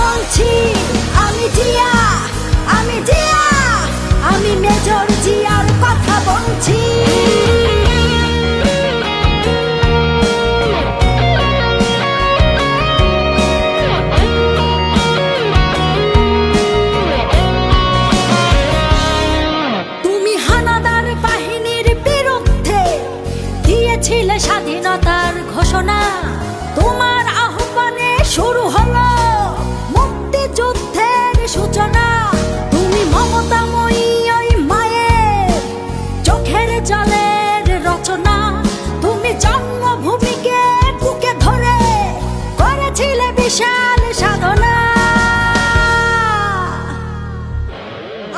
বলছি, আমি জিয়া আমি জিয়া, আমি মেজর জিয়ার কথা বলছি। দিয়েছিলে স্বাধীনতার ঘোষণা। তোমার আহ্বানে শুরু হলো।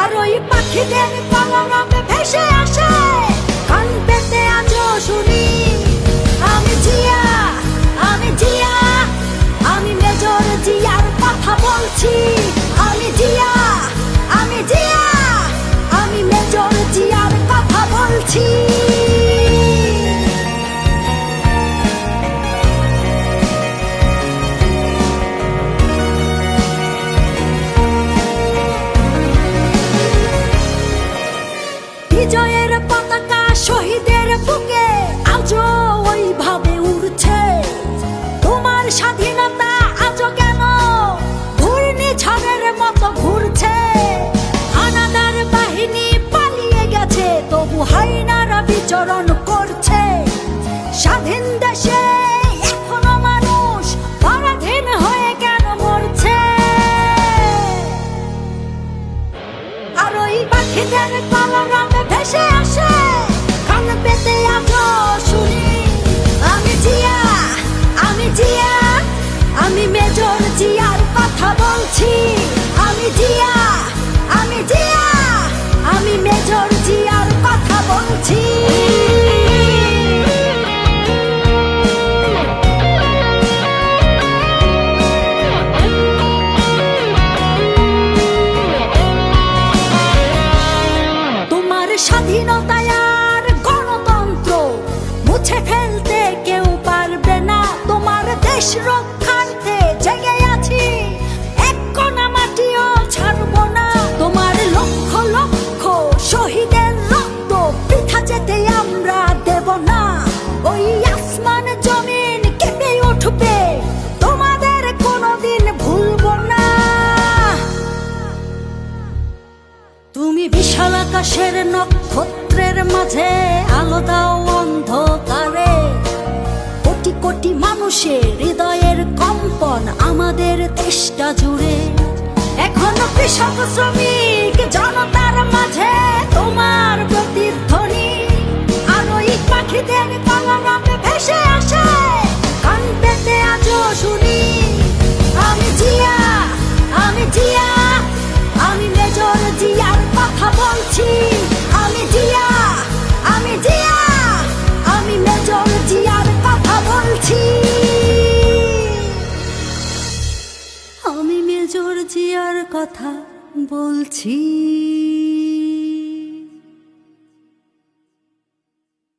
আর ওই পাখিদের কলরবে ভেসে আসে। বিজয়ের পতাকা শহীদের বুকে আজও ওইভাবে উড়ছে। তোমার স্বাধীনতা আজও কেন ঘূর্ণি ঝড়ের মতো ঘুরছে? হানাদার বাহিনী পালিয়ে গেছে, তবু হাইনারা বিচরণ আমি জিয়া আমি জিয়া আমি মেজর জিয়ার কথা বলছি। কেঁপে তোমাদের কোনোদিন ভুলবো না। তুমি বিশাল আকাশের নক্ষত্রের মাঝে আলো অন্ধকারে। কোটি কোটি মানুষের হৃদয়ের কম্পন আমাদের দেশটা জুড়ে। এখনও কৃষক শ্রমিক জনতার আমি মেজর জিয়ার কথা বলছি।